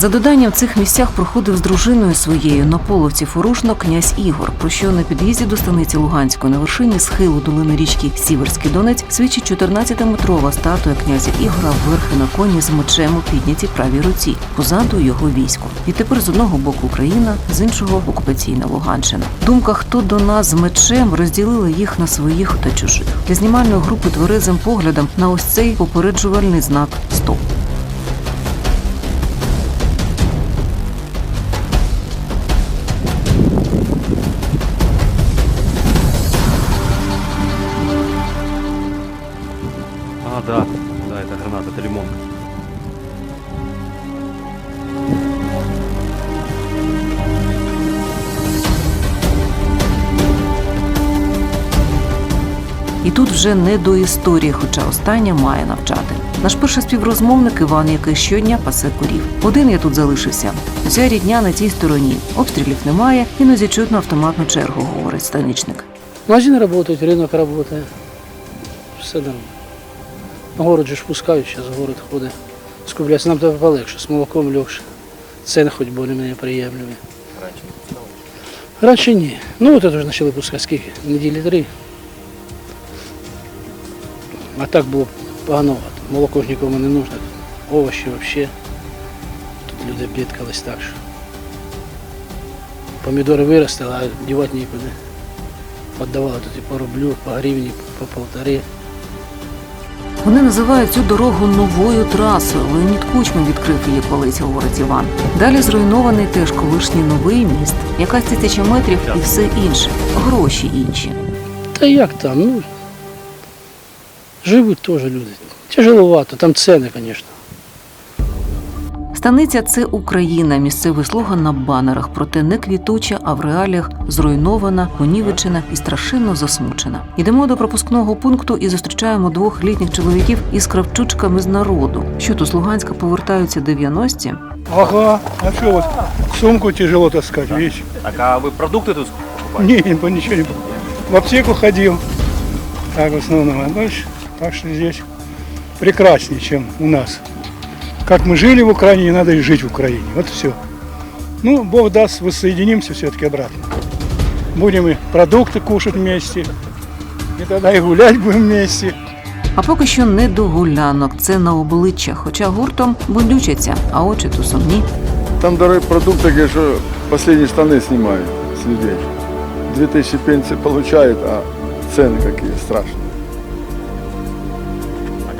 За доданням в цих місцях проходив з дружиною своєю на половці фурушно князь Ігор, про що на під'їзді до станиці Луганської на вершині схилу долини річки Сіверський Донець свідчить 14-метрова статуя князя Ігора верхи на коні з мечем у піднятій правій руці, позаду його військо. І тепер з одного боку Україна, з іншого окупаційна Луганщина. Думка, хто до нас з мечем розділила їх на своїх та чужих. Для знімальної групи тверезим поглядом на ось цей попереджувальний знак Стоп. А, да, да, это граната, это лимонка. І тут вже не до історії, хоча остання має навчати. Наш перший співрозмовник Іван, який щодня пасе корів. Один я тут залишився. Вся рідня на тій стороні. Обстрілів немає, іноді чутно автоматну чергу, говорить станичник. Магазины работают, рынок работает. Все нормально. Город же ж пускають, зараз город ходить. Скупляться нам тебе полегше, з молоком легше. Ціни хоч більш-менш приємливі. Раньше не. Раніше ні. Ну от це вже почали пускати скільки? Неділі три. А так було погановато. Молоко ж нікому не нужно. Овочі взагалі. Тут люди бідкались так що. Помідори виростили, а дівати нікуди. Отдавали тут і по рублю, по гривні, по полтори. Вони називають цю дорогу новою трасою. Леонід Кучма відкрив її колись, говорить Іван. Далі зруйнований теж колишній новий міст, якась тисяча метрів і все інше. Гроші інші. Та як там? Ну, живуть теж люди. Тяжеловато, там ціни, звісно. Станиця це Україна, місцевий слоган на банерах, проте не квітуча, а в реаліях зруйнована, понівечена і страшенно засмучена. Йдемо до пропускного пункту і зустрічаємо двох літніх чоловіків із кравчучками з народу. Що тут з Луганська повертаються 90-ті? Ага, а что вот сумку тяжело таскать, видишь? Так, а вы продукты тут покупаете? Не, по ничего не В аптеку ходил, так в основном, а так что здесь прекраснее, чем у нас. Как мы жили в Украине, надо и жить в Украине, вот и все. Ну, Бог даст, воссоединимся все-таки обратно. Будем и продукты кушать вместе, и тогда и гулять будем вместе. А поки що не до гулянок, це на обличчя, хоча гуртом будючаться, а очі то сумні. Там дорогие продукты, говорят, что последние штаны снимают с людей. 2000 пенсии получают, а цены какие страшные.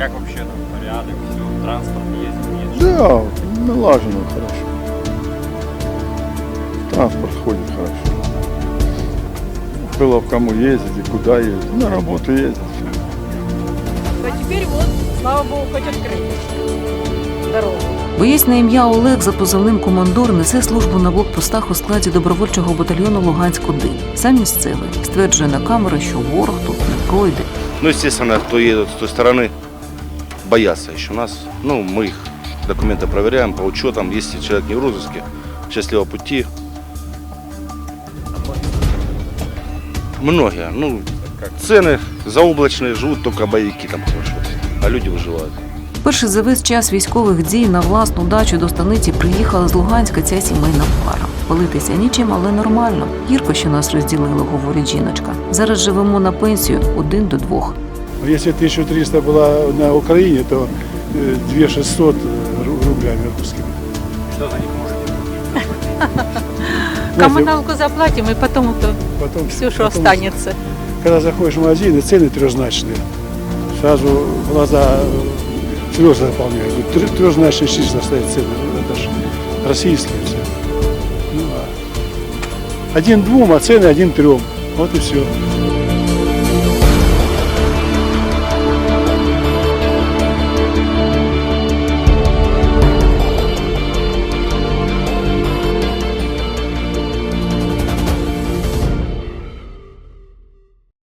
А как вообще там порядок, все, транспорт ездит, нет? Да, налажено хорошо. Транспорт ходит хорошо. Было в кому ездить и куда ездить. На работу ездить. А теперь вот, слава богу, хоть открыли дорогу. Боєць на ім'я Олег за позивним командор несе службу на блокпостах у складі добровольчого батальйону Луганськ-1. Сам місцевий стверджує на камери, що ворог тут не пройде. Ну, естественно, кто едет с той стороны, боятся еще нас. Ну, мы их документы проверяем по учетам. Если человек не в розыске, счастливого пути. Многие. Ну, цены заоблачные, живут только боевики там хорошо. А люди выживают. Перший за весь час військових дій на власну дачу до станиці приїхала з Луганська ця сімейна пара. Палитися нічим, але нормально. Гірко, що нас розділило, говорить жіночка. Зараз живемо на пенсію один до двох. Если 1300 было на Украине, то э, 2600 ру- рублями русскими. Что за них можете? Коммуналку заплатим, и потом то потом, все, что потом, останется. Когда заходишь в магазин, и цены трехзначные. Сразу глаза э, слезы наполняют. Трехзначные числа стоят цены. Ну, Это же российские все. Ну, а один двум, а цены один трем. Вот и все.